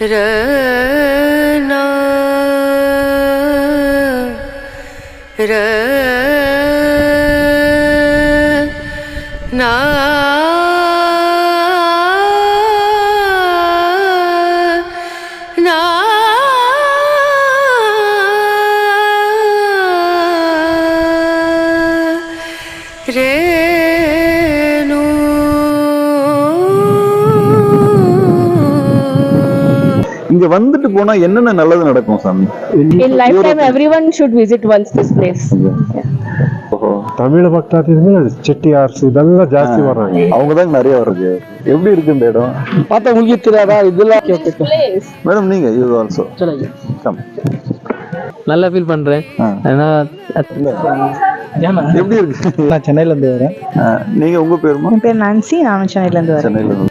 Rana Rana வந்துட்டு போனா என்னென்ன நல்லது நடக்கும் சாமி? In lifetime, everyone should visit once this place. ஓஹோ. தமிழ் பக்தாத்தின்னு செட்டியார்ஸ் இதெல்லாம் ஜாஸ்தி வர்றாங்க. அவங்க தான் நிறைய வருது. எப்படி இருக்கு இந்த இடம்? பார்த்தா உங்களுக்கு தெரியாதா? இதெல்லாம் place. மேடம் நீங்க யூ ஆல்சோ சொல்லுங்க. கம் நல்லா ஃபீல் பண்றேன். ஏன்னா எப்படி இருக்கு? நான் சென்னையில இருந்து வரேன் நீங்க உங்க பேருமா? என் பேர் நான்சி நானும் சென்னையில இருந்து வரேன்.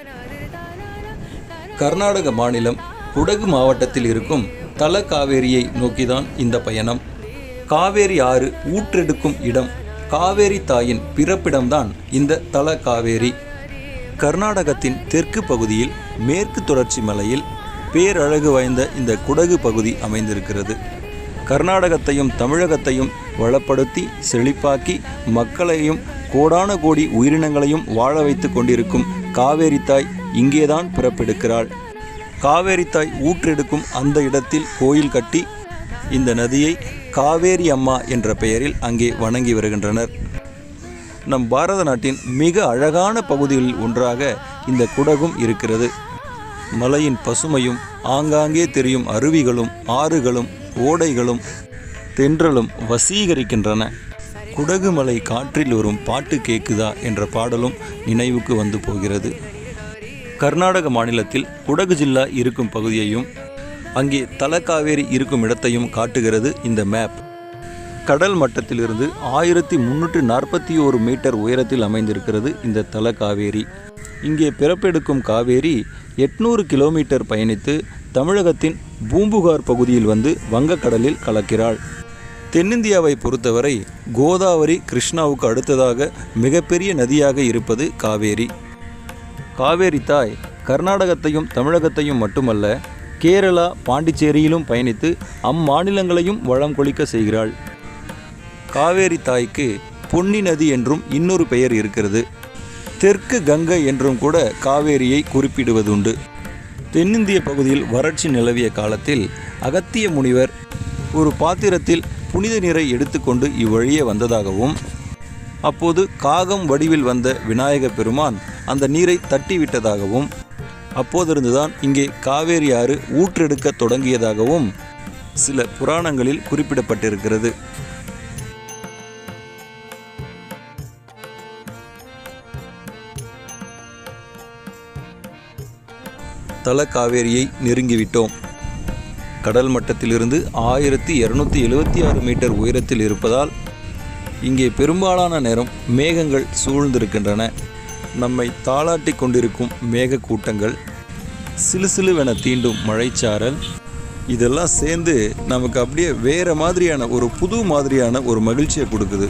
கர்நாடக மாநிலம் குடகு மாவட்டத்தில் இருக்கும் தலகாவேரியை நோக்கிதான் இந்த பயணம். காவேரி ஆறு ஊற்றெடுக்கும் இடம் காவேரி தாயின் பிறப்பிடம்தான் இந்த தல காவேரி கர்நாடகத்தின் தெற்கு பகுதியில் மேற்கு தொடர்ச்சி மலையில் பேரழகு வாய்ந்த இந்த குடகு பகுதி அமைந்திருக்கிறது. கர்நாடகத்தையும் தமிழகத்தையும் வளப்படுத்தி செழிப்பாக்கி மக்களையும் கோடான கோடி உயிரினங்களையும் வாழ வைத்து கொண்டிருக்கும் காவேரி தாய் இங்கேதான் பிறப்பெடுக்கிறாள். காவேரி தாய் ஊற்றெடுக்கும் அந்த இடத்தில் கோயில் கட்டி இந்த நதியை காவேரி அம்மா என்ற பெயரில் அங்கே வணங்கி வருகின்றனர். நம் பாரத நாட்டின் மிக அழகான பகுதிகளில் ஒன்றாக இந்த குடகும் இருக்கிறது. மலையின் பசுமையும் ஆங்காங்கே தெரியும் அருவிகளும் ஆறுகளும் ஓடைகளும் தென்றலும் வசீகரிக்கின்றன. குடகு மலை காற்றில் வரும் பாட்டு கேக்குதா என்ற பாடலும் நினைவுக்கு வந்து போகிறது. கர்நாடக மாநிலத்தில் குடகு ஜில்லா இருக்கும் பகுதியையும் அங்கே தலக்காவேரி இருக்கும் இடத்தையும் காட்டுகிறது இந்த மேப் கடல் மட்டத்திலிருந்து ஆயிரத்தி முன்னூற்றி நாற்பத்தி ஒரு மீட்டர் உயரத்தில் அமைந்திருக்கிறது இந்த தலக்காவேரி இங்கே பிறப்பெடுக்கும் காவேரி எட்நூறு கிலோமீட்டர் பயணித்து தமிழகத்தின் பூம்புகார் பகுதியில் வந்து வங்கக்கடலில் கலக்கிறாள். தென்னிந்தியாவை பொறுத்தவரை கோதாவரி கிருஷ்ணாவுக்கு அடுத்ததாக மிகப்பெரிய நதியாக இருப்பது காவேரி. காவேரி தாய் கர்நாடகத்தையும் தமிழகத்தையும் மட்டுமல்ல கேரளா பாண்டிச்சேரியிலும் பயணித்து அம்மாநிலங்களையும் வளம் கொளிக்க செய்கிறாள். காவேரி தாய்க்கு பொன்னி நதி என்றும் இன்னொரு பெயர் இருக்கிறது. தெற்கு கங்கை என்றும் கூட காவேரியை குறிப்பிடுவதுண்டு. தென்னிந்திய பகுதியில் வறட்சி நிலவிய காலத்தில் அகத்திய முனிவர் ஒரு பாத்திரத்தில் புனித நீரை எடுத்துக்கொண்டு இவ்வழியே வந்ததாகவும் அப்போது காகம் வடிவில் வந்த விநாயக பெருமான் அந்த நீரை தட்டிவிட்டதாகவும் அப்போதிருந்துதான் இங்கே காவேரி ஆறு ஊற்றெடுக்க தொடங்கியதாகவும் சில புராணங்களில் குறிப்பிடப்பட்டிருக்கிறது. தல காவேரியை நெருங்கிவிட்டோம். கடல் மட்டத்திலிருந்து ஆயிரத்தி இரநூத்தி எழுபத்தி ஆறு மீட்டர் உயரத்தில் இருப்பதால் இங்கே பெரும்பாலான நேரம் மேகங்கள் சூழ்ந்திருக்கின்றன. நம்மை தாளாட்டி கொண்டிருக்கும் மேக கூட்டங்கள் சிலுசிலுவென தீண்டும் மழைச்சாரல் இதெல்லாம் சேர்ந்து நமக்கு அப்படியே வேற மாதிரியான ஒரு புது மாதிரியான ஒரு மகிழ்ச்சியை கொடுக்குது.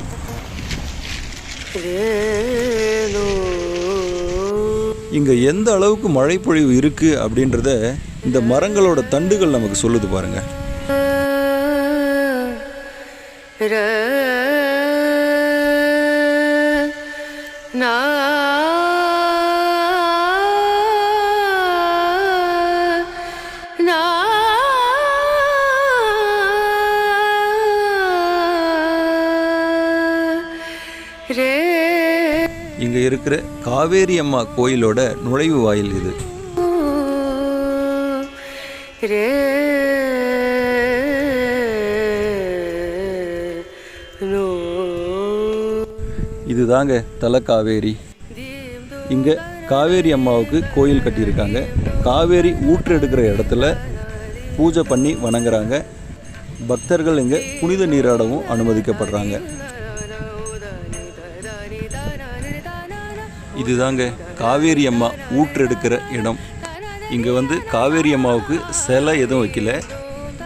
இங்கே எந்த அளவுக்கு மழைப்பொழிவு இருக்குது அப்படின்றத இந்த மரங்களோட தண்டுகள் நமக்கு சொல்லுது பாருங்க. இருக்கிற காவேரி அம்மா கோயிலோட நுழைவு வாயில் இது. இதுதாங்க தல காவேரி. இங்க காவேரி அம்மாவுக்கு கோயில் கட்டியிருக்காங்க. காவேரி ஊற்றெடுக்கிற இடத்துல பூஜை பண்ணி வணங்குறாங்க. பக்தர்கள் இங்க புனித நீராடவும் அனுமதிக்கப்படுறாங்க. இதுதாங்க காவேரி அம்மா ஊற்றெடுக்கிற இடம். இங்கே வந்து காவேரி அம்மாவுக்கு சிலை எதுவும் வைக்கல.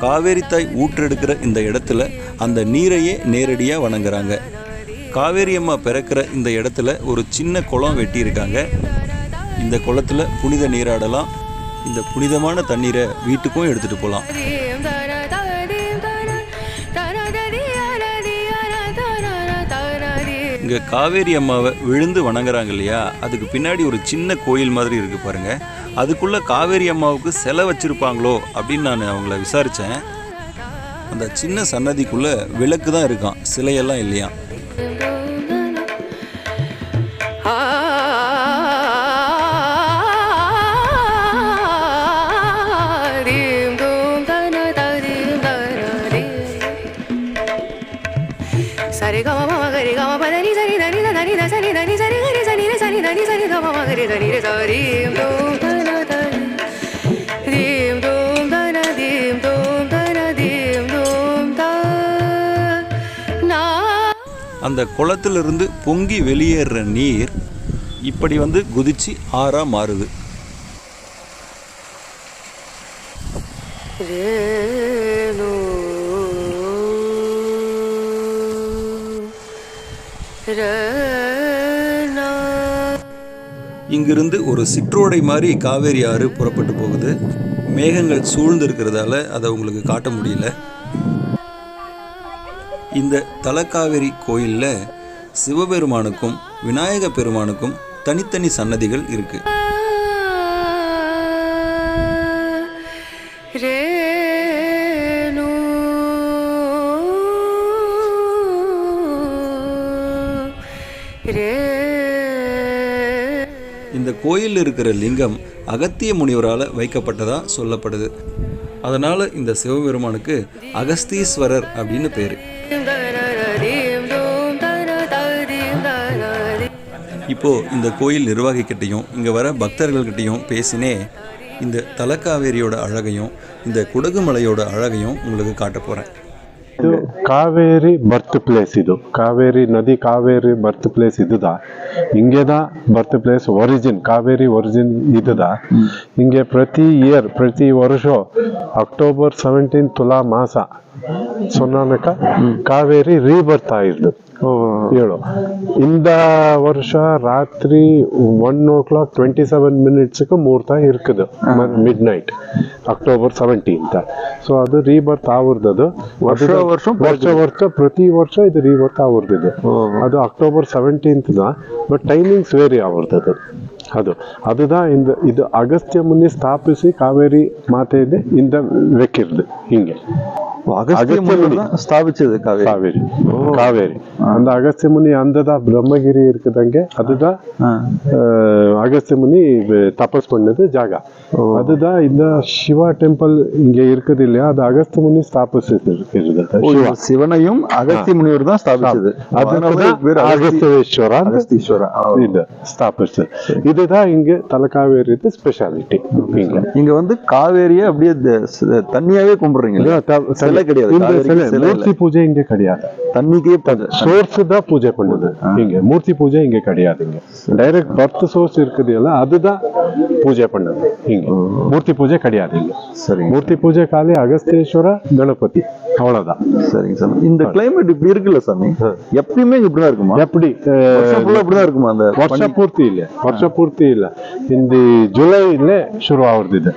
காவேரி தாய் ஊற்றெடுக்கிற இந்த இடத்துல அந்த நீரையே நேரடியாக வணங்குறாங்க. காவேரி அம்மா பிறக்கிற இந்த இடத்துல ஒரு சின்ன குளம் வெட்டியிருக்காங்க. இந்த குளத்துல புனித நீராடலாம். இந்த புனிதமான தண்ணீரை வீட்டுக்கும் எடுத்துட்டு போகலாம் இங்கே காவேரி அம்மாவை விழுந்து வணங்குறாங்க இல்லையா? அதுக்கு பின்னாடி ஒரு சின்ன கோயில் மாதிரி இருக்குது பாருங்க. அதுக்குள்ளே காவேரி அம்மாவுக்கு சிலை வச்சுருப்பாங்களோ அப்படின்னு நான் அவங்கள விசாரித்தேன் அந்த சின்ன சன்னதிக்குள்ளே விளக்கு தான் இருக்கான். சிலையெல்லாம் இல்லையா அந்த குளத்திலிருந்து பொங்கி வெளியேறுற நீர் இப்படி வந்து குதிச்சு ஆறாக மாறுது. ரேணு இங்கிருந்து ஒரு சிற்றோடை மாதிரி காவேரி ஆறு புறப்பட்டு போகுது. மேகங்கள் சூழ்ந்து இருக்கிறதால அதை உங்களுக்கு காட்ட முடியல. இந்த தலக்காவேரி கோயிலில் சிவபெருமானுக்கும் விநாயக பெருமானுக்கும் தனித்தனி சன்னதிகள் இருக்கு. ரேணு. ரே இந்த கோயிலில் இருக்கிற லிங்கம் அகத்திய முனிவரால் வைக்கப்பட்டதா சொல்லப்படுது. அதனால இந்த சிவபெருமானுக்கு அகஸ்தீஸ்வரர் அப்படின்னு பேர். இப்போ இந்த கோயில் நிர்வாகிக்கிட்டையும் இங்கே வர பக்தர்கள்கிட்டையும் பேசினே இந்த தலக்காவேரியோட அழகையும் இந்த குடகுமலையோட அழகையும் உங்களுக்கு காட்ட போகிறேன் ಇದು ಕಾವೇರಿ ಬರ್ತ್ ಪ್ಲೇಸ್ ಇದು ಕಾವೇರಿ ನದಿ Kaveri birth place ಇದುದಾ ಹಿಂಗೆದಾ birth place origin Kaveri origin ಇದುದಾ ಹಿಂಗೆ ಪ್ರತಿ ಇಯರ್ ಪ್ರತಿ ವರ್ಷ ಅಕ್ಟೋಬರ್ ಸೆವೆಂಟೀನ್ ತುಲಾ ಮಾಸ ಸೊನ್ನಾನಕ ಕಾವೇರಿ ರೀ ಬರ್ತಾ ಇದ್ದು ಹೇಳು. ಇಂದ ವರ್ಷ ರಾತ್ರಿ one o'clock twenty seven ಮಿನಿಟ್ಸ್ಗೆ ಮೂರ್ತ ಇರ್ಕದು midnight October seventeenth so ಅದು ರೀಬರ್ತ್ ಆವರ್ದದು. ವರ್ಷ ವರ್ಷ ವರ್ಷ ಪ್ರತಿ ವರ್ಷ ಇದು ರೀಬರ್ತ್ ಆವರ್ದಿದೆ. ಅದು October seventeenth but timings vary ಆವರ್ದದು. ಅದು. அதுதான் இந்த ಇದು ಅಗಸ್ತ್ಯ ಮುನಿ ಸ್ಥಾಪಿಸಿ ಕಾವೇರಿ ಮಾತೆ ಇದೆ ಇಂದ ವೆಕ್ಕಿರ್ದು ಹಿಂಗೆ. ಅಗಸ್ತ್ಯ ಮುನಿ. ಸ್ಥಾಪಿಸಿದೆ காவேரி காவேரி அந்த அகஸ்திய முனி அந்ததா பிரம்மகிரி இருக்குதாங்க அதுதான் அகஸ்திய முனி தபஸ் பண்ணது ஜாகா அதுதான் இந்த சிவா டெம்பிள் இங்க இருக்குது இல்லையா அது அகஸ்திய முனி ஸ்தாபிச்சிருக்கிறது சிவனையும் அகஸ்திய முனிவர் தான் ஸ்தாபிச்சது அதனால அகஸ்தவேஸ்வரா அகஸ்தீஸ்வரா இது ஸ்தாபிச்சது இதுதான் இங்க தலக்காவேரி ஸ்பெஷாலிட்டி இங்க. இங்க வந்து காவேரியை அப்படியே த- த- தண்ணியாவே கும்பிடுறீங்க. இல்லையா? சிலை கிடையாது. இந்த சிலை மூர்த்தி பூஜை இங்க கிடையாது. தண்ணிக்கே. சோர்ஸ் தான் பூஜை பண்ணுது. இங்க. மூர்த்தி பூஜை இங்க கிடையாது இங்க. டைரக்ட் பர்த் சோர்ஸ் இருக்குது இல்ல அதுதான் பூஜை பண்ணுது. இங்க. மூர்த்தி பூஜை கிடையாது இங்க. சரிங்க மூர்த்தி பூஜை காலி அகஸ்தேஸ்வர கணபதி. அவ்வளவுதான் சரிங்க சாமி இந்த கிளைமேட் இப்படி இருக்குல்ல சாமி எப்பயுமே இங்க இப்படிதான் இருக்குமா எப்படி வருஷம் full ஆ இப்படிதான் இருக்குமா அந்த ವರ್ಷ ಪೂರ್ತಿ ಇಲ್ಲ ವರ್ಷ ಪೂರ್ತಿ ಇಲ್ಲ ಇಂದ ಜುಲೈಲೇ ಶುರು ಆಗುದು ಇದು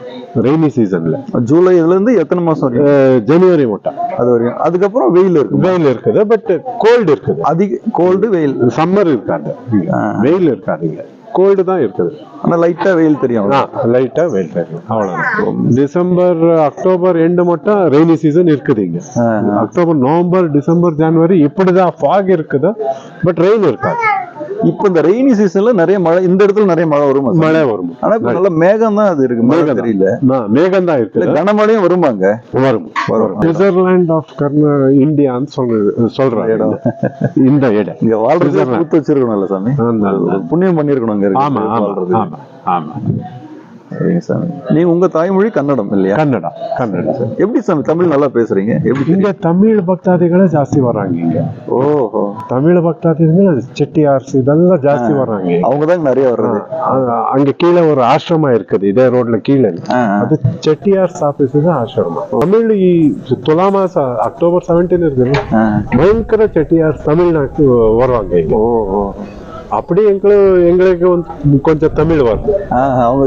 ರೈನಿ ಸೀಸನ್ ஜூலை இதுல இருந்து எத்தனை மாசம் வரைக்கும் ஜனவரி முட்ட அது வரைக்கும் அதுக்கப்புறம் வெயில் இருக்கும் வெயில் இருக்குது பட் கோல்டு இருக்குது அதிக கோல்டு வெயில் சம்மர் இருக்காது இங்க. வெயில் இருக்காது இங்க கோல்டு தான் இருக்குது. ஆனா லைட்டா வெயில் தெரியும் லைட்டா வெயில் தெரியும். அவ்வளவுதான். டிசம்பர் அக்டோபர் எண்டு மட்டும் ரெய்னி சீசன் இருக்குது இங்க. அக்டோபர் நவம்பர் டிசம்பர் ஜனவரி இப்படிதான் ஃபாக் இருக்குது பட் ரெயின் இருக்காது. இப்ப இந்த ரெய்னி சீசன்ல நிறைய மழை இந்த இடத்துல நிறைய மழை வருமா? மழை வரும் ஆனா இப்ப நல்ல மேகம் தான் அது இருக்கு மழை மேகம் தெரியல மேகம் தான் இல்ல இருக்குது கனமழையும் வருமாங்க வரும் வரும். சுவிட்சர்லாண்ட் ஆஃப் கர்நா இந்தியான்னு சொல்ற சொல்றாங்க இடம். இந்த இடம் இங்க வாழ்றது. பூத்து வச்சிருக்கணும்ல சாமி. புண்ணியம் பண்ணிருக்கணும் அங்க இருக்கு ஆமா. ஆமா ஆமா சரிங்க நீங்க உங்க தாய்மொழி கன்னடம் இல்லையா? கன்னடம் கன்னடம் சார் எப்படி சாமி தமிழ் நல்லா பேசுறீங்க? எப்படி இங்க தமிழ் பக்தாதிகளே ஜாஸ்தி வர்றாங்க இங்க. ஓஹோ. தமிழ் பக்தாதிகள் செட்டியார்ஸ் இதெல்லாம் ஜாஸ்தி வர்றாங்க அவங்க தான் நிறைய வர்றது. அங்க கீழே ஒரு ஆசிரமா இருக்குது இதே ரோட்ல கீழே. அது செட்டியார்ஸ் ஆபீஸ் தான் ஆசிரமா தமிழ் துலா மாசம் அக்டோபர் செவன்டீன் இருக்குது. பயங்கர செட்டியார்ஸ் தமிழ்நாட்டு வருவாங்க ஓ அப்படியே எங்களுக்கு எங்களுக்கு கொஞ்சம் தமிழ் வருது. அவங்க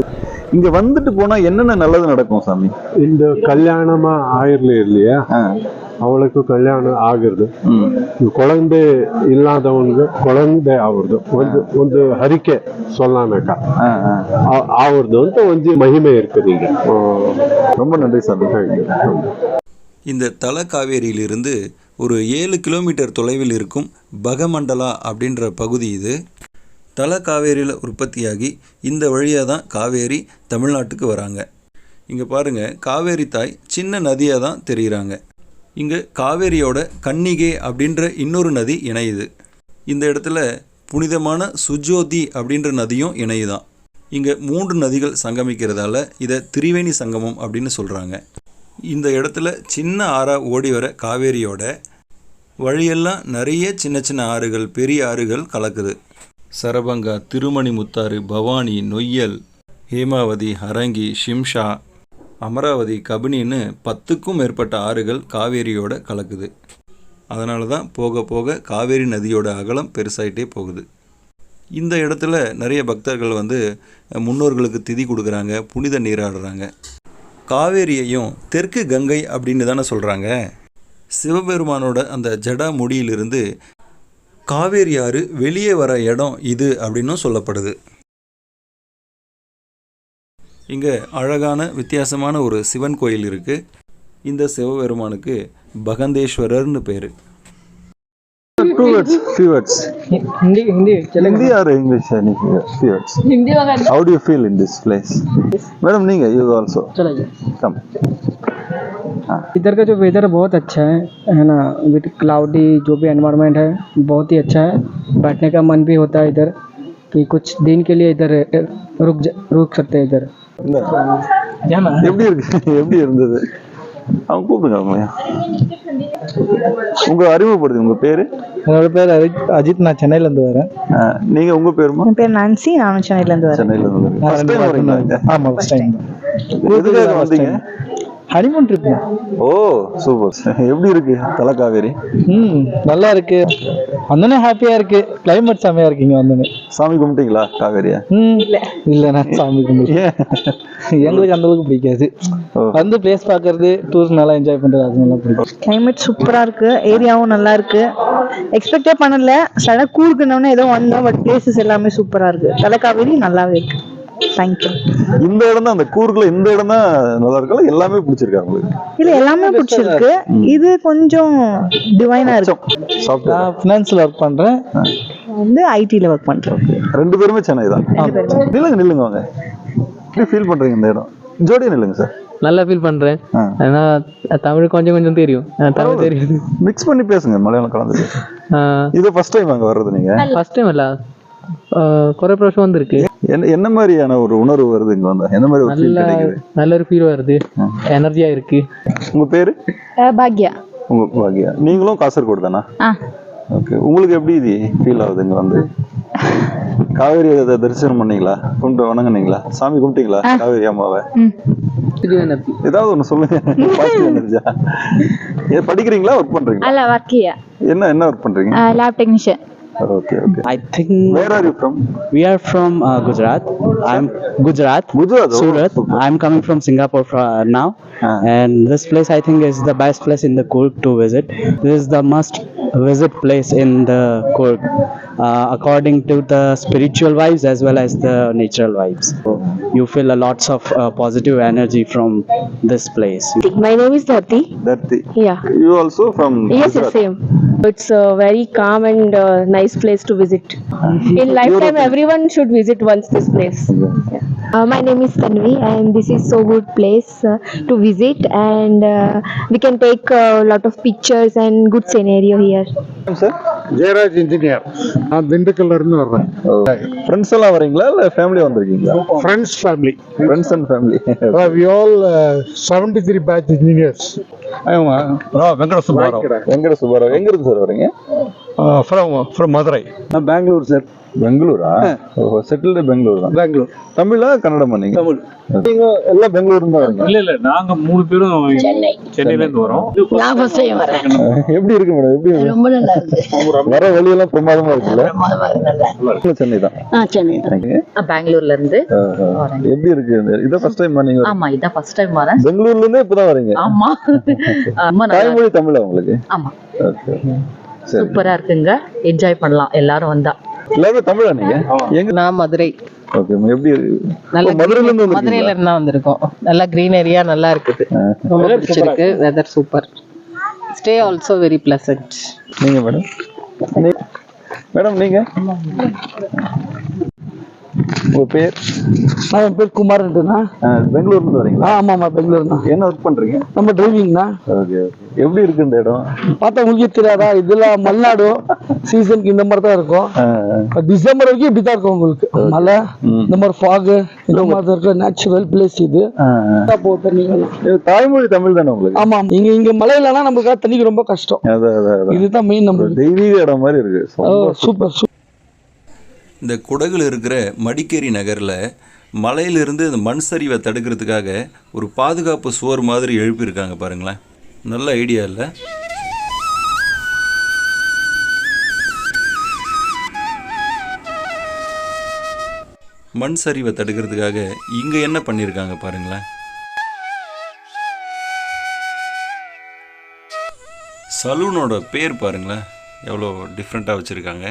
இங்க வந்துட்டு போனா என்னென்ன நல்லது நடக்கும் சாமி இந்த கல்யாணமா ஆயிரல இல்லையா ஆ. அவளுக்கு கல்யாணம் ಆಗುದು ம். குழந்தை இல்லாதவங்க குழந்தை ಆಗುದು ಒಂದು ಒಂದು ಹರಿಕೆ சொல்லாமக்க ஆ, ஆ. ಆಗುದು ಅಂತ ಒಂದು ಮಹಿಮೆ இருக்குது இங்க ரொம்ப நன்றி சாமி இந்த தலக்காவேரியிலிருந்து ஒரு ஏழு கிலோமீட்டர் தொலைவில் இருக்கும் பகமண்டலா அப்படின்ற பகுதி இது தலக்காவேரியில் உற்பத்தியாகி இந்த வழியாக தான் காவேரி தமிழ்நாட்டுக்கு வராங்க. இங்கே பாருங்கள் காவேரி தாய் சின்ன நதியாக தான் தெரிகிறாங்க இங்கே காவேரியோட கன்னிகே அப்படின்ற இன்னொரு நதி இணையுது. இந்த இடத்துல புனிதமான சுஜோதி அப்படின்ற நதியும் இணையுதான். இங்கே மூன்று நதிகள் சங்கமிக்கிறதால இதை திரிவேணி சங்கமம் அப்படின்னு சொல்கிறாங்க இந்த இடத்துல சின்ன ஆறாக ஓடி வர காவேரியோட வழியெல்லாம் நிறைய சின்ன சின்ன ஆறுகள் பெரிய ஆறுகள் கலக்குது. சரபங்கா திருமணி முத்தாறு பவானி நொய்யல் ஹேமாவதி ஹரங்கி ஷிம்ஷா அமராவதி கபினின்னு பத்துக்கும் மேற்பட்ட ஆறுகள் காவேரியோட கலக்குது. அதனால தான் போக போக காவேரி நதியோட அகலம் பெருசாயிட்டே போகுது. இந்த இடத்துல நிறைய பக்தர்கள் வந்து முன்னோர்களுக்கு திதி கொடுக்குறாங்க புனித நீராடுறாங்க காவேரியையும் தெற்கு கங்கை அப்படின்னு தானே சொல்கிறாங்க சிவபெருமானோட அந்த ஜடா முடியிலிருந்து காவேரி ஆறு வெளியே வர இடம் இது அப்படின்னும் சொல்லப்படுது இங்கே அழகான வித்தியாசமான ஒரு சிவன் கோயில் இருக்குது இந்த சிவபெருமானுக்கு பகந்தேஸ்வரர்னு பேர் two words, few words. Hindi, Hindi, Hindi or English, any few words. Hindi How do you feel in this place? Madam, Ninga, you also. Come. चलाइए கம் इधर का जो वेदर बहुत अच्छा है है ना विद क्लाउडी जो भी एनवायरनमेंट है बहुत ही अच्छा है बैठने का मन भी होता है इधर कि कुछ दिन के लिए इधर रुक जा- रुक सकते हैं इधर जाना எப்படி இருக்கு எப்படி இருந்தது அவங்க கூப்பிடுங்க அவங்களையா உங்க அறிமுகப்படுத்து உங்க பேரு என்னோட பேர் அஜித் அஜித் நான் சென்னையிலேருந்து வரேன் ஆ, நீங்க உங்க பேருமா என் பேர் நான்சி நானும் சென்னையில இருந்து வரேன் சென்னையில இருந்து ஃபர்ஸ்ட் டைம் வரீங்களா இங்க? ஆமாம் ஃபஸ்ட் டைம் எதுக்காக வந்தீங்க ஹனிமூன் ட்ரிப் ஓ சூப்பர் எப்படி இருக்கு தலக்காவேரி ம் நல்லா இருக்கு. வந்தோடனே ஹாப்பியா இருக்கு. கிளைமேட் செமையா இருக்கு இங்க வந்தோடனே சாமி கும்பிட்டீங்களா காவேரியா? ம். இல்ல. நான் சாமி கும்பிடு ஏன்? எங்களுக்கு அந்த அளவுக்கு பிடிக்காது. வந்து பிளேஸ் பார்க்கறது டூர் நல்லா என்ஜாய் பண்றது அது நல்லா பிடிக்கும். கிளைமேட் சூப்பரா இருக்கு. ஏரியாவும் நல்லா இருக்கு. எக்ஸ்பெக்டே பண்ணல. சடனா கூடுக்கணும்னு ஏதோ வந்தோம் பட் பிளேசஸ் எல்லாமே சூப்பரா இருக்கு. தலைக்காவேரி நல்லாவே இருக்கு. தேங்க்யூ இந்த இடம் தான் அந்த கூர்க்குள்ள இந்த இடம் தான் நல்லா இருக்கா எல்லாமே பிடிச்சிருக்கா உங்களுக்கு. இல்ல எல்லாமே பிடிச்சிருக்கு. இது கொஞ்சம் டிவைனா இருக்கு. சாப்பிட்டு நான் ஃபினான்ஸில் ஒர்க் பண்றேன். வந்து ஐடில ஒர்க் பண்றேன். ரெண்டு பேருமே சென்னை தான். நில்லுங்க நில்லுங்க வாங்க. எப்படி ஃபீல் பண்றீங்க இந்த இடம்? ஜோடியா நில்லுங்க சார் நல்லா ஃபீல் பண்றேன். ஆனா தமிழ் கொஞ்சம் கொஞ்சம் தெரியும். தமிழ் தெரியுது. மிக்ஸ் பண்ணி பேசுங்க மலையாளம் கலந்து. இது ஃபர்ஸ்ட் டைம் அங்க வர்றது நீங்க? ஃபர்ஸ்ட் டைம் இல்ல குறை வருஷம் வந்திருக்கு. என்ன என்ன மாதிரியான ஒரு உணர்வு வருது இங்க வந்தா? என்ன மாதிரி ஒரு ஃபீல் நல்ல கிடைக்குது? நல்ல ஒரு ஃபீல் வருது எனர்ஜியா இருக்கு. உங்க பேரு? பாக்யா. உங்க பாக்கியா நீங்களும் காசர்கோடு தானா? ஆ. ஓகே. உங்களுக்கு எப்படி இது ஃபீல் ஆகுது இங்க வந்து? காவேரி த- தரிசனம் பண்ணீங்களா? கும்பிட்டு வணங்குனீங்களா? சாமி கும்பிட்டீங்களா? காவேரி அம்மாவை? எனர்ஜி ஏதாவது ஒண்ணு சொல்லுங்க. பாசிட்டிவ் எனர்ஜியா படிக்கிறீங்களா? ஒர்க் பண்றீங்களா? என்ன என்ன ஒர்க் பண்றீங்க? Lab technician Okay, okay. I think. Where are you from? We are from uh, Gujarat. I'm Gujarat. Gujarat. Oh, Surat. I'm coming from Singapore for, uh, now, ah. and this place I think is the best place in the Kurg to visit. This is the must visit place in the Kurg. Uh, according to the spiritual vibes as well as the natural vibes. So you feel a lots of uh, positive energy from this place. My name is Dhati. Dhati. Yeah. You also from Yes, same. It's a very calm and uh, nice place to visit. In lifetime, everyone should visit once this place. Yeah. Uh, my name is Tanvi, and this is so good place uh, to visit, and uh, we can take a lot of pictures and good scenario here. Sir? Jayaraj engineer நான் திண்டுக்கல்ல இருந்து வர்றேன். Friends எல்லாம் வரீங்களா இல்ல family வந்திருக்கீங்களா? Friends family friends and family we all seventy three batch engineers Venkata Subbarao Venkata Subbarao எங்க இருந்து சார் வரீங்க ஃப்ரம் ஃப்ரம் மதுரை. நான் பெங்களூர் சார் பெங்களூரா? ஓஹோ செட்டில்டு பெங்களூர் தான். பெங்களூர். தமிழா கன்னடமா நீங்க? தமிழ். நீங்க எல்லாம் பெங்களூர் தான் வரீங்க இல்ல இல்ல நாங்க மூணு பேரும் சென்னையில இருந்து வரோம். நான் ஃபர்ஸ்ட் டைம் வரேன். எப்படி இருக்கு மேடம் எப்படி இருக்கு? ரொம்ப நல்லா இருக்கு. வர பிரமாதமா இருக்குல்ல? பிரமாதமா இருக்கு நல்லா சென்னை தான். ஆ சென்னை பெங்களூர்ல இருந்து எப்படி இருக்கு? இதான் ஃபர்ஸ்ட் டைம் நீங்க ஆமா இதான் ஃபர்ஸ்ட் டைம் வரேன். பெங்களூர்ல இருந்தே இப்பதான் வரீங்க? ஆமா. நல்லா தாய்மொழி தமிழா உங்களுக்கு? ஆமா. சூப்பரா இருக்குங்க. என்ஜாய் பண்ணலாம். எல்லாரும் வந்தா. எல்லாருமே தமிழா நீங்க? எங்க? நான் மதுரை. ஓகே எப்படி இருக்கு? நல்ல மதுரையில இருந்து மதுரையில? இருந்து வந்திருக்கோம். நல்லா greenery-ஆ நல்லா இருக்குது. ரொம்ப பிடிச்சிருக்கு. Weather super. Stay also very pleasant நீங்க மேடம் நீங்க? உங்க பேர்? என் பேர் குமார்ன்ட்டுண்ணா ஆ, பெங்களூர்ல வரீங்களா? ஆமாம்மா பெங்களூர் தான் என்ன ஒர்க் பண்றீங்க? நம்ம டிரைவிங்ண்ணா ஓகே எப்படி இருக்கு இந்த இடம்? பார்த்தா உங்களுக்கே தெரியாதா? இதெல்லாம் மல்நாடு சீசனுக்கு இந்த மாதிரி தான் இருக்கும். டிசம்பர் வரைக்கும் இப்படி தான் இருக்கும் உங்களுக்கு. மழை இந்த மாதிரி ஃபாகு இந்த மாதிரி தான் இருக்க நேச்சுரல் பிளேஸ் இது தாய்மொழி தமிழ் தானே உங்களுக்கு? ஆமா இங்க இங்க மழை இல்லைன்னா நம்மளுக்கு தண்ணிக்கு ரொம்ப கஷ்டம். இதுதான் மெயின் நம்மளுக்கு தெய்வீக இடம் மாதிரி இருக்கு. சூப்பர் சூப்பர் இந்த குடகுல இருக்கிற மடிக்கேரி நகரில் மலையிலிருந்து இந்த மண் சரிவை தடுக்கிறதுக்காக ஒரு பாதுகாப்பு சுவர் மாதிரி எழுப்பியிருக்காங்க பாருங்களேன். நல்ல ஐடியா இல்லை? மண் சரிவை தடுக்கிறதுக்காக இங்கே என்ன பண்ணியிருக்காங்க பாருங்களேன். சலூனோட பேர் பாருங்களேன். எவ்வளோ டிஃப்ரெண்ட்டாக வச்சுருக்காங்க.